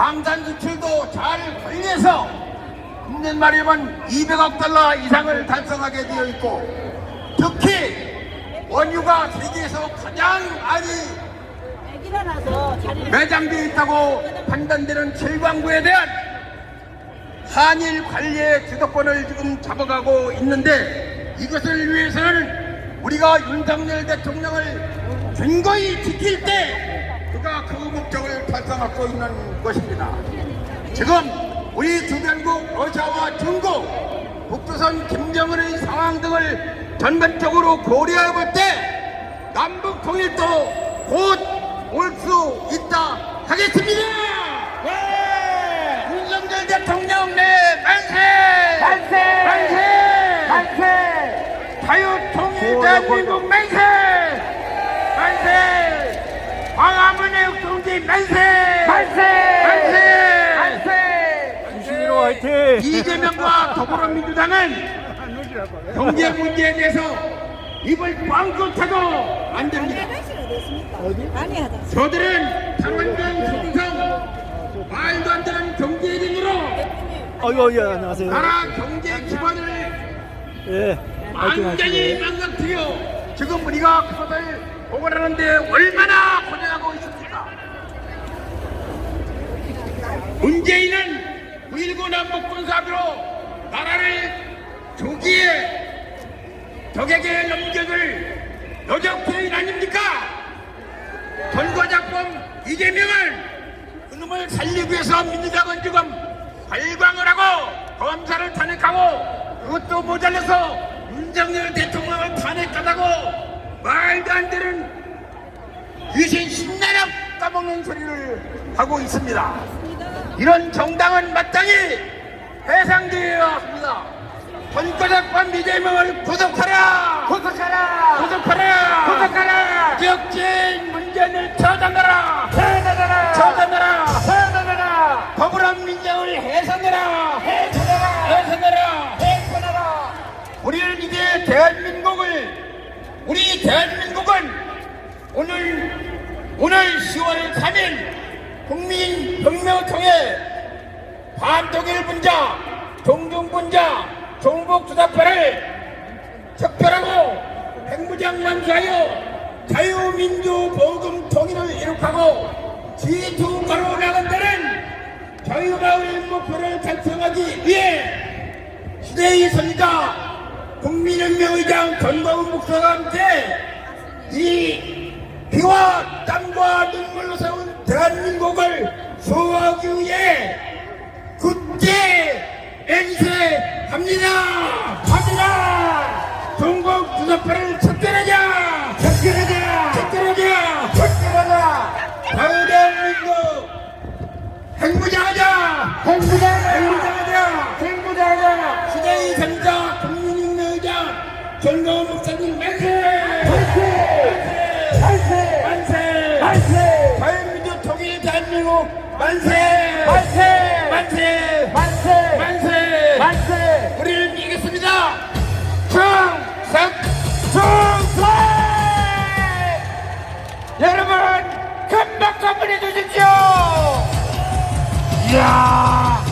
방산 수출도 잘 관리해서 금년 말이면 200억 달러 이상을 달성하게 되어 있고 특히 원유가 세계에서 가장 많이 매장되어 있다고 판단되는 철광구에 대한 한일 관리의 주도권을 지금 잡아가고 있는데 이것을 위해서는 우리가 윤석열 대통령을 근거히 지킬 때 그가 그 목적을 달성하고 있는 것입니다. 지금 우리 주변국 러시아와 중국, 북조선 김정은의 상황 등을 전반적으로 고려해 볼 때 남북 통일도 곧 올 수 있다 하겠습니다. 윤석열 대통령 내 만세! 만세! 만세! 만세! 자유통일 대한민국 만세! 만세! 이재명과 더불어민주당은 경제 문제에 대해서 입을 꽝긋 타도 안 됩니다. 저들은 당원된 성성 말도 안 되는 경제 등으로 어유 예 안녕하세요. 나라 경제 기반을 예. 완전히. 망가뜨려 지금 우리가 그것을 보관하는데 얼마나 고생하고 있습니까? 문재인은 9.19 남북 군사비로 나라를 조기에 적에게 넘겨줄 노적죄인 아닙니까? 전과작범 이재명을 그놈을 살리기 위해서 민주당은 지금 발광을 하고 검사를 탄핵하고 그것도 모자라서 윤석열 대통령을 탄핵하다고 말도 안 되는 귀신 신나력 까먹는 소리를 하고 있습니다. 이런 정당은 마땅히 해상되어야 합니다. 전과작범 이재명을 구속하라! 구속하라! 구속하라! 구속하라! 지역주인 문제를 처단하라! 처단하라! 처단하라! 처단하라! 더불어민주당을 해산하라! 해산하라! 해산하라! 해산하라! 우리는 이제 대한민국을 우리 대한민국은 오늘 오늘 10월 3일 국민 혁명을 통해 반독일 분자, 종중 분자, 종북투사파를 적별하고 핵무장 완수하여 자유민주 보금 통일을 이룩하고 G2 가로 나간다는 자유마을 목표를 달성하기 위해 시대의 선지자 국민혁명의장 전광훈 목사가 함께 이 피와 땀과 눈물로 세운 대한민국을 수호하기 위해 굳게 맹세합니다. 합니다. 중국 주사파를 척결하자. 척결하자. 접근하자! 자유대한민국 핵무장하자. 행부자자! 핵무장하자. 만세! 만세! 만세! 만세! 만세! 만세! 우리는 이겼습니다! 충성! 충성! 여러분, 큰 박수 한번 해주십시오! 이야!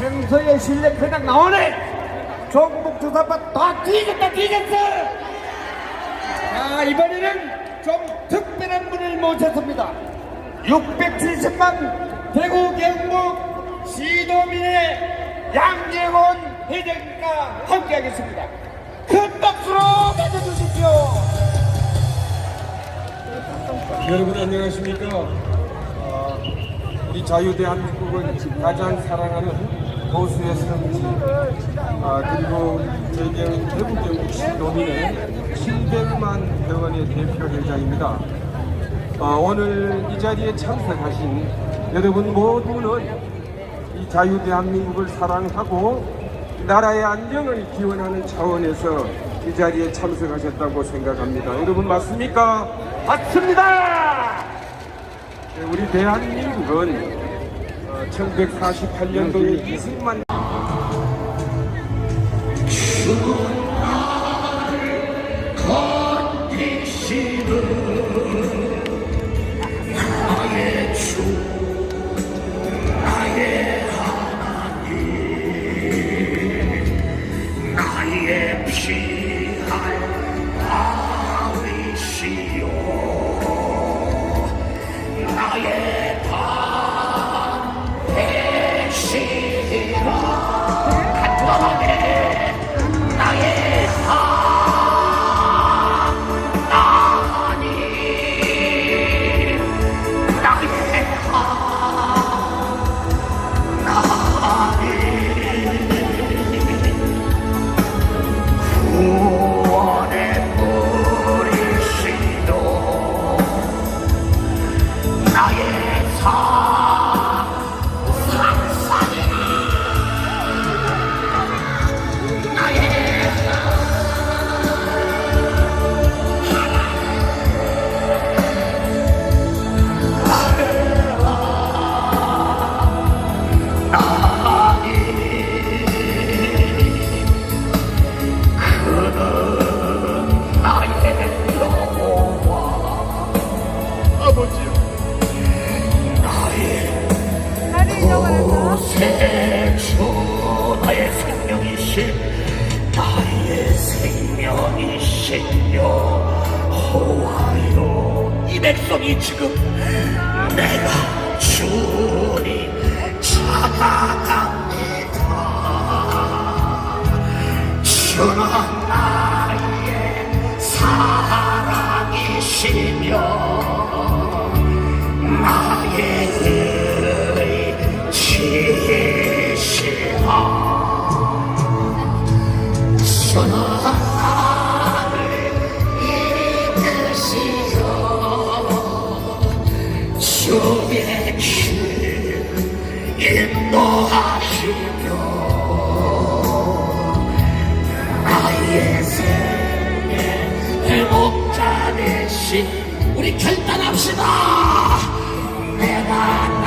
평소에 실력 그냥 나오네! 종북 주사파 다 뒤졌다, 뒤졌어! 자, 이번에는 좀 특별한 분을 모셨습니다. 670만 대구 경북 시도민의 양재원 회장님과 함께하겠습니다. 큰 박수로 맞아주십시오. 여러분 안녕하십니까? 아, 우리 자유대한민국은 가장 사랑하는 보수의 성지 아, 그리고 저희는 대구 경북 시도민의 700만 회원의 대표 회장입니다. 아, 오늘 이 자리에 참석하신 여러분 모두는 이 자유대한민국을 사랑하고 나라의 안정을 기원하는 차원에서 이 자리에 참석하셨다고 생각합니다. 여러분 맞습니까? 맞습니다. 네, 우리 대한민국은 1948년도에 이승만 생명이신요. 호하여 이 백성이 지금 내가 주 회복자 되신 우리 결단합시다. 내가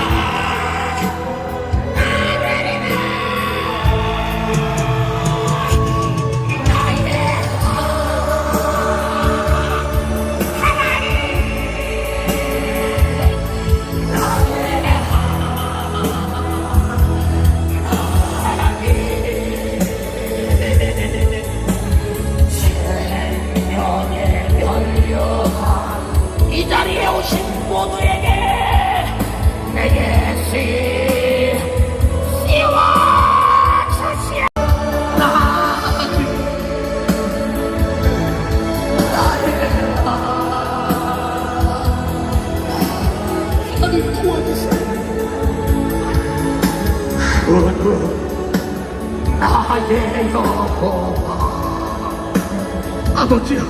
아버지여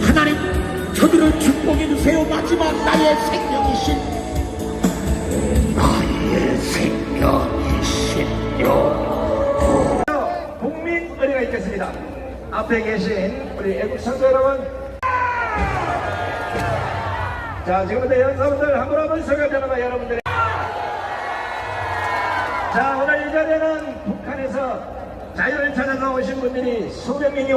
하나님 저들을 축복해 주세요 마지막 나의 생명이신 나의 생명이신요 국민 의례가 있겠습니다. 앞에 계신 우리 애국 선수 여러분. 자, 지금부터 연사분들 한분 한분 소개하자마자 여러분들의 자, 오늘 이 자리에는 북한에서 자유를 찾아서 오신 분들이 수백 명이